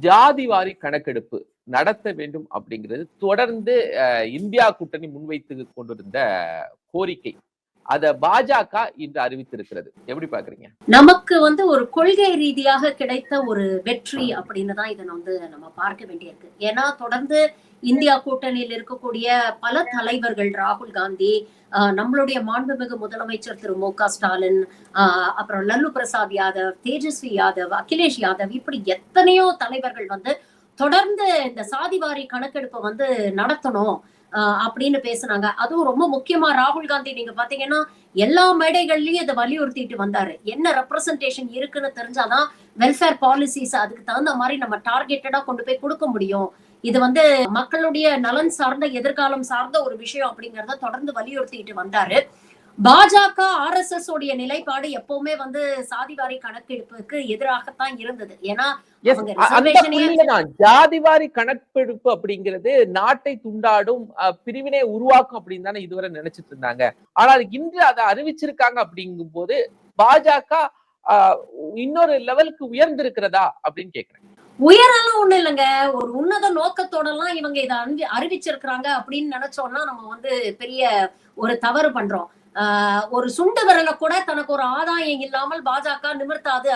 ஜாதிவாரி கணக்கெடுப்பு நடத்த வேண்டும் அப்படிங்கிறது தொடர்ந்து அஹ், இந்தியா கூட்டணி முன்வைத்து கொண்டிருந்த கோரிக்கை. அத பாஜக இன்று அறிவித்திருக்கிறது. எப்படி பாக்குறீங்க நமக்கு வந்து ஒரு கொள்கை ரீதியாக கிடைத்த ஒரு வெற்றி அப்படின்னு தான் இதை வந்து நம்ம பார்க்க வேண்டியிருக்கு. ஏன்னா தொடர்ந்து இந்தியா கூட்டணியில் இருக்கக்கூடிய பல தலைவர்கள் ராகுல் காந்தி ஆஹ் நம்மளுடைய மாண்புமிகு முதலமைச்சர் திரு மு க ஸ்டாலின் ஆஹ் அப்புறம் லல்லு பிரசாத் யாதவ் தேஜஸ்வி யாதவ் அகிலேஷ் யாதவ் இப்படி எத்தனையோ தலைவர்கள் வந்து தொடர்ந்து இந்த சாதிவாரி கணக்கெடுப்பை வந்து நடத்தணும். அப்படின்னு பேசினாங்க. அதுவும் ரொம்ப முக்கியமா ராகுல் காந்தி நீங்க பாத்தீங்கன்னா எல்லா மேடைகள்லயும் இதை வலியுறுத்திட்டு வந்தாரு. என்ன ரெப்ரசன்டேஷன் இருக்குன்னு தெரிஞ்சாதான் வெல்ஃபேர் பாலிசிஸ் அதுக்கு தகுந்த மாதிரி நம்ம டார்கெட்டடா கொண்டு போய் கொடுக்க முடியும். இது வந்து மக்களுடைய நலன் சார்ந்த எதிர்காலம் சார்ந்த ஒரு விஷயம் அப்படிங்கறத தொடர்ந்து வலியுறுத்திட்டு வந்தாரு. பாஜக ஆர் எஸ் எஸ் உடைய நிலைப்பாடு எப்பவுமே வந்து சாதிவாரி கணக்கெடுப்புக்கு எதிராகத்தான் இருந்தது. ஏன்னா ஜாதிவாரி கணக்கெடுப்பு அப்படிங்கிறது நாட்டை துண்டாடும் பிரிவினை உருவாக்கும் அப்படின்னு தானே இதுவரை நினைச்சிட்டு இருந்தாங்க. ஆனால் இன்று அதை அறிவிச்சிருக்காங்க அப்படிங்கும் போது பாஜக இன்னொரு லெவலுக்கு உயர்ந்திருக்கிறதா அப்படின்னு கேக்குறேன். உயரெல்லாம் ஒண்ணு இல்லைங்க. ஒரு உன்னத நோக்கத்தோட எல்லாம் இவங்க இதை அறிவி அறிவிச்சிருக்கிறாங்க அப்படின்னு நினைச்சோம்னா நம்ம வந்து பெரிய ஒரு தவறு பண்றோம். ஒரு சுண்டு விரல கூட தனக்கு ஒரு ஆதாயம் இல்லாமல் பாஜக நிமிர்த்தாது